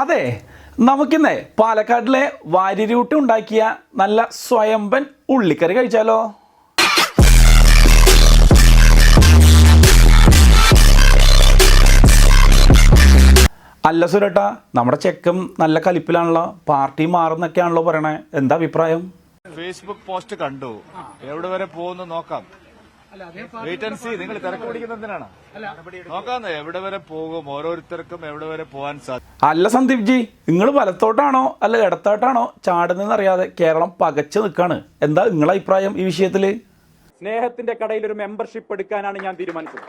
അതെ നമുക്കിന്നേ പാലക്കാട്ടിലെ വാരിരൂട്ടി ഉണ്ടാക്കിയ നല്ല സ്വയംബൻ ഉള്ളിക്കറി കഴിച്ചാലോ? അല്ല സുരേട്ട നമ്മുടെ ചെക്കും നല്ല കലിപ്പിലാണല്ലോ പാർട്ടി മാറുന്നൊക്കെയാണല്ലോ പറയണേ. എന്താ അഭിപ്രായം? ഫേസ്ബുക്ക് പോസ്റ്റ് കണ്ടു. എവിടെ വരെ പോകുന്നു നോക്കാം. വെയിറ്റ് ആൻഡ് സി നിങ്ങൾ തിരക്ക് പിടിക്കുന്ന എന്തിനാണ്? നോക്കാന്ന് എവിടെ വരെ പോകും? ഓരോരുത്തർക്കും എവിടെ വരെ പോകാൻ സാധിക്കും അല്ല സന്ദീപ് ജി നിങ്ങൾ വലത്തോട്ടാണോ? അല്ല ഇടത്തോട്ടാണോ? ചാടുന്നതെന്ന് അറിയാതെ കേരളം പകച്ചു നിൽക്കാണ്. എന്താ നിങ്ങളെ അഭിപ്രായം ഈ വിഷയത്തിൽ സ്നേഹത്തിന്റെ കടയിൽ ഒരു മെമ്പർഷിപ്പ് എടുക്കാനാണ് ഞാൻ തീരുമാനിച്ചത്.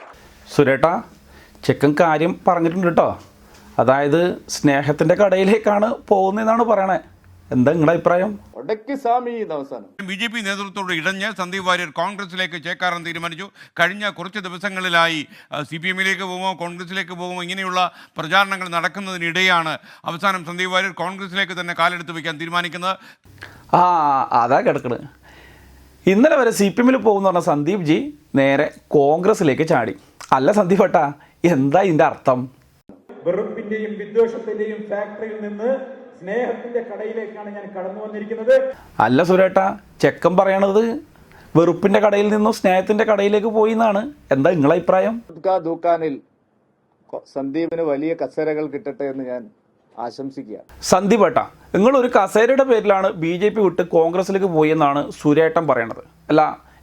സുരേട്ടാ ചെക്കൻ കാര്യം പറഞ്ഞിട്ടുണ്ട് കേട്ടോ. അതായത് സ്നേഹത്തിന്റെ കടയിലേക്കാണ് പോകുന്നതെന്നാണ് പറയണേ. എന്താ നിങ്ങളുടെ അഭിപ്രായം? ബി ജെ പി നേതൃത്വത്തോട് ഇടഞ്ഞ് സന്ദീപ് വാര്യർ കോൺഗ്രസിലേക്ക് ചേക്കാറാൻ തീരുമാനിച്ചു. കഴിഞ്ഞ കുറച്ച് ദിവസങ്ങളിലായി സി പി എമ്മിലേക്ക് പോകുമോ കോൺഗ്രസിലേക്ക് പോകുമോ ഇങ്ങനെയുള്ള പ്രചാരണങ്ങൾ നടക്കുന്നതിനിടെയാണ് അവസാനം സന്ദീപ് വാര്യർ കോൺഗ്രസിലേക്ക് തന്നെ കാലെടുത്ത് വയ്ക്കാൻ തീരുമാനിക്കുന്നത്. ആ അതാ കിടക്കണ്. ഇന്നലെ വരെ സി പി എമ്മിൽ പോകുന്ന പറഞ്ഞ സന്ദീപ് ജി നേരെ കോൺഗ്രസിലേക്ക് ചാടി. അല്ല സന്ദീപ് ഏട്ടാ എന്താ ഇതിന്റെ അർത്ഥം? വെറുപ്പിന്റെയും വിദ്വേഷത്തിന്റെയും ഫാക്ടറിയിൽ നിന്ന് സ്നേഹത്തിന്റെ കടയിലേക്കാണ് ഞാൻ കടന്നു വന്നിരിക്കുന്നത്. അല്ല സുരേട്ട ചെക്കൻ പറയണത് വെറുപ്പിന്റെ കടയിൽ നിന്നും സ്നേഹത്തിന്റെ കടയിലേക്ക് പോയി എന്നാണ്. എന്താ നിങ്ങളെ അഭിപ്രായം? ദൂക്കാനിൽ സന്ദീപിന് വലിയ കസേരകൾ കിട്ടട്ടെ എന്ന് ഞാൻ ആശംസിക്കുക സന്ദീപ് ഏട്ടാ നിങ്ങൾ ഒരു കസേരയുടെ പേരിലാണ് ബി ജെ പി വിട്ട് കോൺഗ്രസിലേക്ക് പോയി എന്നാണ് സുരേട്ടൻ പറയണത്. അല്ല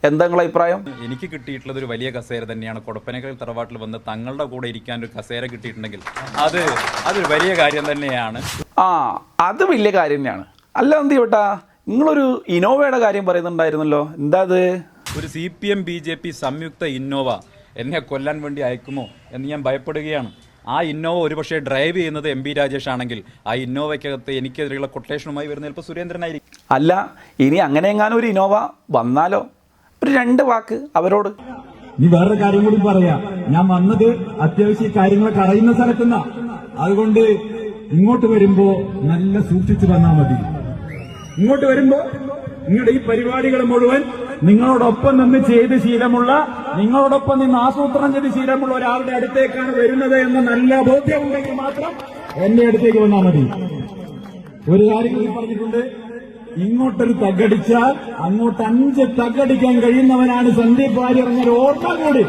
എന്താ നിങ്ങളെ അഭിപ്രായം? എനിക്ക് കിട്ടിയിട്ടുള്ളത് ഒരു വലിയ കസേര തന്നെയാണ്. കൊടപ്പനക്കൽ തറവാട്ടിൽ വന്ന് തങ്ങളുടെ കൂടെ ഇരിക്കാൻ ഒരു കസേര കിട്ടിയിട്ടുണ്ടെങ്കിൽ അത് അതൊരു വലിയ കാര്യം തന്നെയാണ്. ആ അത് വലിയ കാര്യം തന്നെയാണ്. അല്ല എന്ത് ചെയ്യട്ടാ? നിങ്ങളൊരു ഇന്നോവയുടെ കാര്യം പറയുന്നുണ്ടായിരുന്നല്ലോ. എന്താ അത്? ഒരു C P M B J P സംയുക്ത ഇന്നോവ. എന്നെ കൊല്ലാൻ വേണ്ടി അയക്കുമോ എന്ന് ഞാൻ ഭയപ്പെടുകയാണ്. ആ ഇന്നോവ ഒരുപക്ഷെ ഡ്രൈവ് ചെയ്യുന്നത് എം ബി രാജേഷ് ആണെങ്കിൽ. ആ ഇന്നോവയ്ക്കകത്ത് എനിക്കെതിരെയുള്ള കൊട്ടേഷനുമായി വരുന്ന ചിലപ്പോൾ സുരേന്ദ്രനായിരിക്കും. അല്ല ഇനി അങ്ങനെ എങ്ങാനും ഒരു ഇന്നോവ വന്നാലോ? ഒരു രണ്ട് വാക്ക് അവരോട്. ഇനി വേറൊരു കാര്യം കൂടി പറയാ. ഞാൻ വന്നത് അത്യാവശ്യം കാര്യങ്ങൾ കാര്യങ്ങളൊക്കെ അറിയുന്ന സ്ഥലത്തുനിന്നാ. അതുകൊണ്ട് ഇങ്ങോട്ട് വരുമ്പോ നല്ല സൂക്ഷിച്ചു വന്നാ മതി. ഇങ്ങോട്ട് വരുമ്പോ നിങ്ങളുടെ ഈ പരിപാടികൾ മുഴുവൻ നിങ്ങളോടൊപ്പം നിന്ന് ചെയ്ത് ശീലമുള്ള നിങ്ങളോടൊപ്പം നിന്ന് ആസൂത്രണം ചെയ്ത് ശീലമുള്ള ഒരാളുടെ അടുത്തേക്കാണ് വരുന്നത് എന്ന നല്ല ബോധ്യമുണ്ടെങ്കിൽ മാത്രം എന്റെ അടുത്തേക്ക് വന്നാൽ മതി. ഒരു കാര്യം പറഞ്ഞിട്ടുണ്ട്. ഇങ്ങോട്ടൊരു തകടിച്ചാൽ അങ്ങോട്ട് അഞ്ച് തകടിക്കാൻ കഴിയുന്നവനാണ് സന്ദീപ് വാര്യർ എന്നൊരു ഓർമ്മ കൂടി.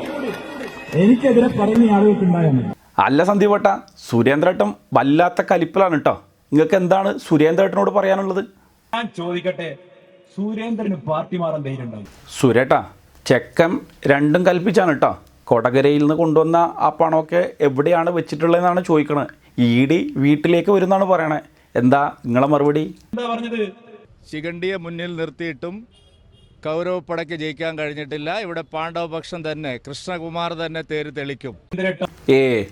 എനിക്കെതിരെ പറഞ്ഞ ആളുകൾക്ക് ഉണ്ടായാൽ മതി. അല്ല സന്ദീപ് ഏട്ടാ സുരേന്ദ്രേട്ടൻ വല്ലാത്ത കലിപ്പിലാണ് കേട്ടോ നിങ്ങൾക്ക് എന്താണ് സുരേന്ദ്രേട്ടനോട് പറയാനുള്ളത്? ഞാൻ ചോദിക്കട്ടെ സുരേന്ദ്രന് പാർട്ടി മാറാൻ ധൈര്യം സുരേട്ടാ ചെക്കൻ രണ്ടും കൽപ്പിച്ചാണ് കേട്ടോ കൊടകരയിൽ നിന്ന് കൊണ്ടുവന്ന ആ പണമൊക്കെ എവിടെയാണ് വെച്ചിട്ടുള്ളതെന്നാണ് ചോദിക്കണത്. ഇ ഡി വീട്ടിലേക്ക് വരുന്നാണ് പറയണേ എന്താ നിങ്ങളെ മറുപടി? എന്താ പറഞ്ഞത്? ശിഖണ്ഡിയെ മുന്നിൽ നിർത്തിയിട്ടും കൗരവപ്പടയ്ക്ക് ജയിക്കാൻ കഴിഞ്ഞിട്ടില്ല. ഇവിടെ പാണ്ഡവപക്ഷം തന്നെ കൃഷ്ണകുമാർ തന്നെ തേര് തെളിക്കും. ഏ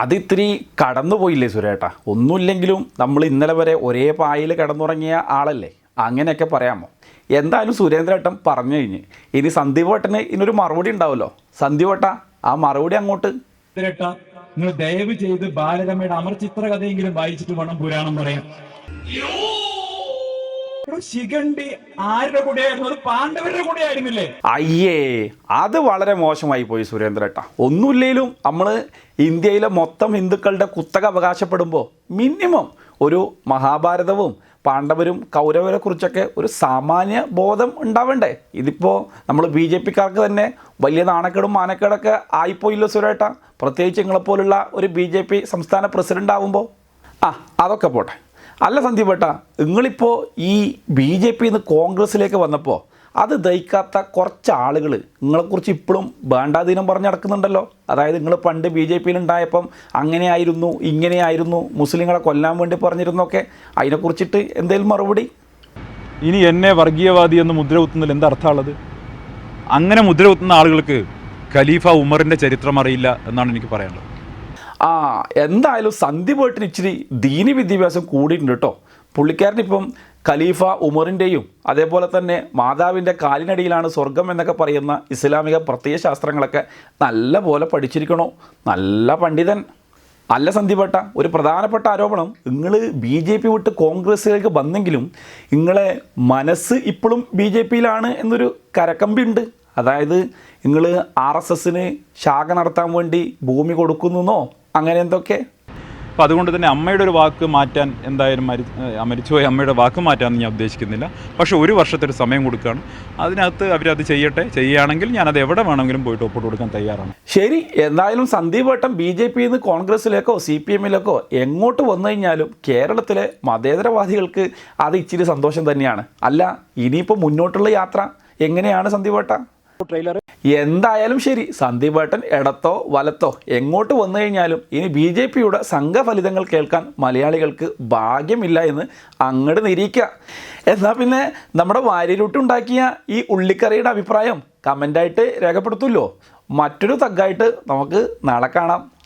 അതിത്തിരി കടന്നുപോയില്ലേ സുരേട്ടാ? ഒന്നുമില്ലെങ്കിലും നമ്മൾ ഇന്നലെ വരെ ഒരേ പായയിൽ കടന്നുറങ്ങിയ ആളല്ലേ? അങ്ങനെയൊക്കെ പറയാമോ? എന്തായാലും സുരേന്ദ്രേട്ടൻ പറഞ്ഞു കഴിഞ്ഞ്. ഇനി സന്ദീപ് ഏട്ടന് ഇനൊരു മറുപടി ഉണ്ടാവുമല്ലോ? സന്ദീപ് ഏട്ടാ ആ മറുപടി അങ്ങോട്ട്. നിങ്ങൾ ദയവ് ചെയ്ത് ബാലരമയുടെ അമർചിത്ര കഥയെങ്കിലും വായിച്ചിട്ട് വേണം പുരാണം പറയാൻ. എടോ, ശിഖണ്ഡി ആരുടെ കൂടെയായിരുന്നു? അത് പാണ്ഡവരുടെ കൂടെ ആയിരുന്നില്ലേ അയ്യേ അത് വളരെ മോശമായി പോയി സുരേന്ദ്രേട്ട ഒന്നുമില്ലെങ്കിലും നമ്മൾ ഇന്ത്യയിലെ മൊത്തം ഹിന്ദുക്കളുടെ കുത്തക അവകാശപ്പെടുമ്പോൾ മിനിമം ഒരു മഹാഭാരതവും പാണ്ഡവരും കൗരവരെ കുറിച്ചൊക്കെ ഒരു സാമാന്യ ബോധം ഉണ്ടാവണ്ടേ? ഇതിപ്പോൾ നമ്മൾ ബി ജെ പിക്കാർക്ക് തന്നെ വലിയ നാണക്കേടും മാനക്കേടൊക്കെ ആയിപ്പോയില്ലോ സുരേട്ട പ്രത്യേകിച്ച് നിങ്ങളെപ്പോലുള്ള ഒരു ബി ജെ പി സംസ്ഥാന പ്രസിഡന്റ് ആവുമ്പോൾ ആ അതൊക്കെ പോട്ടെ. അല്ല സന്ദീപ് ഏട്ടാ നിങ്ങളിപ്പോൾ ഈ ബി ജെ പിന്ന് കോൺഗ്രസ്സിലേക്ക് വന്നപ്പോൾ അത് ദഹിക്കാത്ത കുറച്ച് ആളുകൾ നിങ്ങളെക്കുറിച്ച് ഇപ്പോഴും വേണ്ടാധീനം പറഞ്ഞ് നടക്കുന്നുണ്ടല്ലോ. അതായത് നിങ്ങൾ പണ്ട് ബി ജെ പിയിൽ ഉണ്ടായപ്പം അങ്ങനെയായിരുന്നു ഇങ്ങനെയായിരുന്നു മുസ്ലിങ്ങളെ കൊല്ലാൻ വേണ്ടി പറഞ്ഞിരുന്നൊക്കെ അതിനെക്കുറിച്ചിട്ട് എന്തെങ്കിലും മറുപടി? ഇനി എന്നെ വർഗീയവാദി എന്ന് മുദ്ര കുത്തുന്നതിൽ എന്താ അർത്ഥമുള്ളത്? അങ്ങനെ മുദ്ര കുത്തുന്ന ആളുകൾക്ക് ഖലീഫ ഉമറിന്റെ ചരിത്രം അറിയില്ല എന്നാണ് എനിക്ക് പറയാനുള്ളത്. ആ എന്തായാലും സന്ദീപ് ഏട്ടന് ഇച്ചിരി ദീനി വിദ്യാഭ്യാസം കൂടിയിട്ടുണ്ട് കേട്ടോ. പുള്ളിക്കാരനിപ്പം ഖലീഫ ഉമറിന്റെയും അതേപോലെ തന്നെ മാതാവിന്റെ കാലിനടിയിലാണ് സ്വർഗം എന്നൊക്കെ പറയുന്ന ഇസ്ലാമിക പ്രത്യയശാസ്ത്രങ്ങളൊക്കെ നല്ല പോലെ പഠിച്ചിരിക്കണോ? നല്ല പണ്ഡിതൻ അല്ല സന്ധിപ്പെട്ട ഒരു പ്രധാനപ്പെട്ട ആരോപണം. നിങ്ങൾ ബി ജെ പി വിട്ട് കോൺഗ്രസ്സിലേക്ക് വന്നെങ്കിലും നിങ്ങളെ മനസ്സ് ഇപ്പോഴും ബി ജെ പിയിലാണ് എന്നൊരു കരക്കമ്പി ഉണ്ട്. അതായത് നിങ്ങൾ ആർ എസ് എസിന് ശാഖ നടത്താൻ വേണ്ടി ഭൂമി കൊടുക്കുന്നോ അങ്ങനെ എന്തൊക്കെ? അപ്പോൾ അതുകൊണ്ട് തന്നെ അമ്മയുടെ ഒരു വാക്ക് മാറ്റാൻ എന്തായാലും മരി മരിച്ചുപോയ അമ്മയുടെ വാക്ക് മാറ്റാൻ ഞാൻ ഉദ്ദേശിക്കുന്നില്ല. പക്ഷേ ഒരു വർഷത്തെ ഒരു സമയം കൊടുക്കുകയാണ്. അതിനകത്ത് അവരത് ചെയ്യട്ടെ ചെയ്യുകയാണെങ്കിൽ ഞാനത് എവിടെ വേണമെങ്കിലും പോയിട്ട് ഒപ്പിട്ട് കൊടുക്കാൻ തയ്യാറാണ്. ശരി എന്തായാലും സന്ദീപ് വട്ടം ബി ജെ പിയിൽ നിന്ന് കോൺഗ്രസിലേക്കോ സി പി എമ്മിലേക്കോ എങ്ങോട്ട് വന്നു കഴിഞ്ഞാലും കേരളത്തിലെ മതേതരവാദികൾക്ക് അത് ഇച്ചിരി സന്തോഷം തന്നെയാണ്. അല്ല ഇനിയിപ്പോൾ മുന്നോട്ടുള്ള യാത്ര എങ്ങനെയാണ് സന്ദീപ് വട്ട ട്രെയിലർ എന്തായാലും ശരി. സന്ദീപ് ഏട്ടൻ ഇടത്തോ വലത്തോ എങ്ങോട്ട് വന്നു കഴിഞ്ഞാലും ഇനി ബി ജെ പിയുടെ സംഘഫലിതങ്ങൾ കേൾക്കാൻ മലയാളികൾക്ക് ഭാഗ്യമില്ല എന്ന് അങ്ങട് നിരീക്കുക എന്നാൽ പിന്നെ നമ്മുടെ വാരിലൂട്ടുണ്ടാക്കിയ ഈ ഉള്ളിക്കറിയുടെ അഭിപ്രായം കമന്റായിട്ട് രേഖപ്പെടുത്തുമല്ലോ മറ്റൊരു തഗ്ഗായിട്ട് നമുക്ക് നാളെ കാണാം.